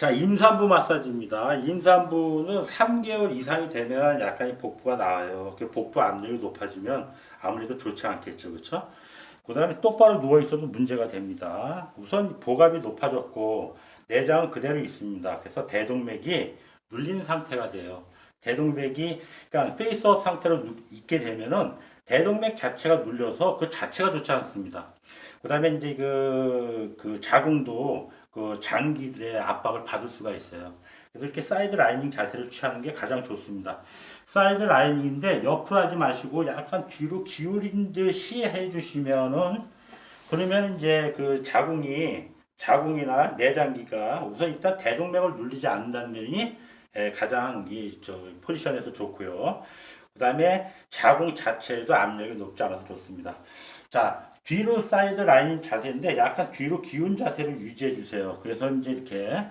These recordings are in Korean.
자, 임산부 마사지입니다. 임산부는 3개월 이상이 되면 약간의 복부가 나와요. 그 복부 압력이 높아지면 아무래도 좋지 않겠죠. 그렇죠? 그 다음에 똑바로 누워 있어도 문제가 됩니다. 우선 복압이 높아졌고 내장은 그대로 있습니다. 그래서 대동맥이 눌린 상태가 돼요. 대동맥이 그러니까 페이스업 상태로 누- 있게 되면은 대동맥 자체가 눌려서 그 자체가 좋지 않습니다. 그 다음에 이제 그, 그 자궁도 그 장기들의 압박을 받을 수가 있어요. 그래서 이렇게 사이드 라이닝 자세를 취하는 게 가장 좋습니다. 사이드 라이닝인데 옆으로 하지 마시고 약간 뒤로 기울인 듯이 해주시면은 그러면 이제 그 자궁이 자궁이나 내장기가 우선 일단 대동맥을 눌리지 않는다는 면이 에, 가장 이 저 포지션에서 좋고요. 그 다음에 자궁 자체에도 압력이 높지 않아서 좋습니다. 자 뒤로 사이드 라인 자세인데 약간 뒤로 기운 자세를 유지해 주세요. 그래서 이제 이렇게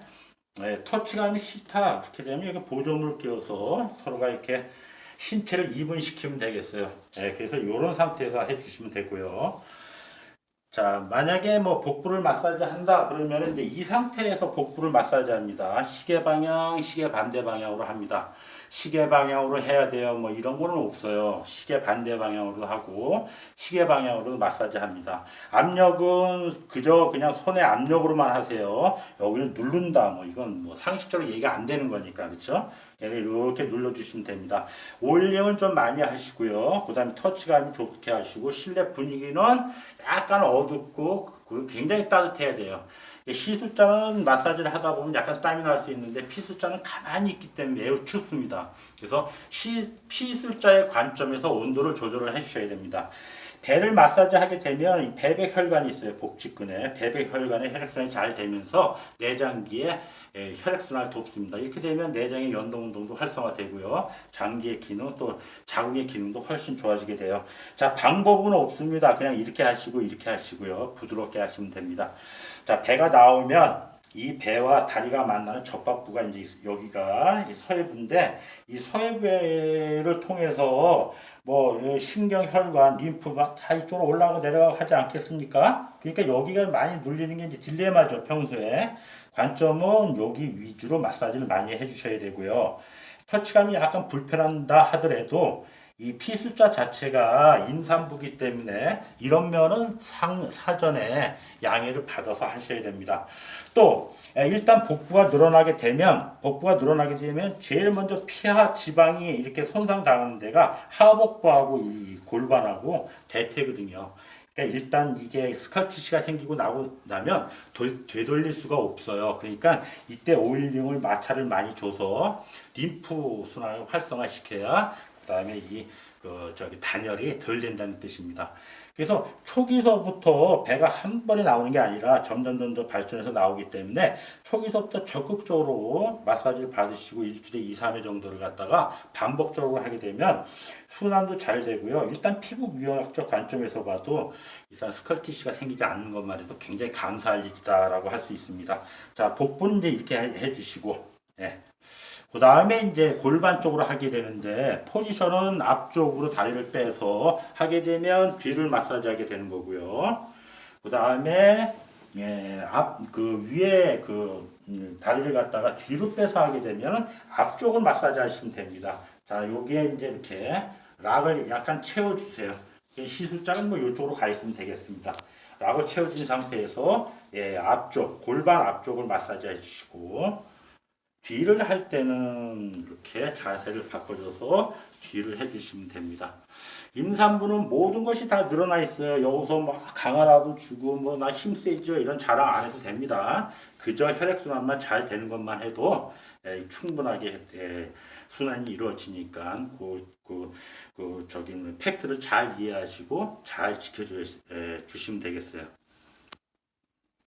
예, 터치감이 싫다. 그렇게 되면 여기 보조물 끼워서 서로가 이렇게 신체를 이분시키면 되겠어요. 예, 그래서 이런 상태에서 해주시면 되고요. 자, 만약에 뭐 복부를 마사지 한다 그러면 이제 이 상태에서 복부를 마사지 합니다. 시계 방향, 시계 반대 방향으로 합니다. 시계 방향으로 해야 돼요. 뭐 이런 거는 없어요. 시계 반대 방향으로 하고 시계 방향으로 마사지 합니다. 압력은 그저 그냥 손에 압력으로만 하세요. 여기를 누른다. 뭐 이건 뭐 상식적으로 얘기가 안 되는 거니까 그렇죠? 이렇게 눌러주시면 됩니다. 올링은 좀 많이 하시고요. 그 다음에 터치감이 좋게 하시고 실내 분위기는 약간 어둡고 굉장히 따뜻해야 돼요. 시술자는 마사지를 하다 보면 약간 땀이 날 수 있는데 피술자는 가만히 있기 때문에 매우 춥습니다. 그래서 시, 피술자의 관점에서 온도를 조절을 해주셔야 됩니다. 배를 마사지 하게 되면 이 배백 혈관이 있어요. 복직근에 배백 혈관에 혈액순환이 잘 되면서 내장기에 예, 혈액순환을 돕습니다. 이렇게 되면 내장의 연동 운동도 활성화되고요. 장기의 기능 또 자궁의 기능도 훨씬 좋아지게 돼요. 자 방법은 없습니다. 그냥 이렇게 하시고 이렇게 하시고요. 부드럽게 하시면 됩니다. 자 배가 나오면 이 배와 다리가 만나는 접박부가 이제 있- 여기가 이 서해부인데 이 서해부를 통해서 뭐 어, 신경 혈관, 림프 막 다 이쪽으로 올라가고 내려가고 하지 않겠습니까? 그러니까 여기가 많이 눌리는 게 이제 딜레마죠 평소에 관점은 여기 위주로 마사지를 많이 해주셔야 되고요. 터치감이 약간 불편한다 하더라도 이 피술자 자체가 임산부기 때문에 이런 면은 상, 사전에 양해를 받아서 하셔야 됩니다. 또 에, 일단 복부가 늘어나게 되면 복부가 늘어나게 되면 제일 먼저 피하 지방이 이렇게 손상 당하는 데가 하복부하고 이 골반하고 대퇴거든요. 그러니까 일단 이게 스칼티시가 생기고 나고 나면 돌- 되돌릴 수가 없어요. 그러니까 이때 오일링을 마찰을 많이 줘서 림프 순환을 활성화시켜야 그다음에 이 그 저기 단열이 덜 된다는 뜻입니다. 그래서 초기서부터 배가 한 번에 나오는 게 아니라 점점 점점 발전해서 나오기 때문에 초기서부터 적극적으로 마사지를 받으시고 일주일에 2, 3회 정도를 갖다가 반복적으로 하게 되면 순환도 잘 되고요. 일단 피부 미용학적 관점에서 봐도 일단 스컬티시가 생기지 않는 것만 해도 굉장히 감사할 일이다라고 할 수 있습니다. 자, 복부는 이제 이렇게 해- 해주시고, 예. 그 다음에 이제 골반 쪽으로 하게 되는데 포지션은 앞쪽으로 다리를 빼서 하게 되면 뒤를 마사지하게 되는 거고요. 그 다음에 예, 앞 그 위에 그 음, 다리를 갖다가 뒤로 빼서 하게 되면 앞쪽을 마사지 하시면 됩니다. 자, 여기에 이제 이렇게 락을 약간 채워주세요. 이 시술장은 뭐 이쪽으로 가 있으면 되겠습니다. 락을 채워진 상태에서 예, 앞쪽 골반 앞쪽을 마사지 해주시고 뒤를 할 때는 이렇게 자세를 바꿔줘서 뒤를 해주시면 됩니다. 임산부는 모든 것이 다 늘어나 있어요. 여기서 막 강하라도 주고 뭐 나 힘 세죠 이런 자랑 안 해도 됩니다. 그저 혈액순환만 잘 되는 것만 해도 에, 충분하게 에, 순환이 이루어지니까 그, 그, 그 저기 팩트를 잘 이해하시고 잘 지켜주시면 되겠어요.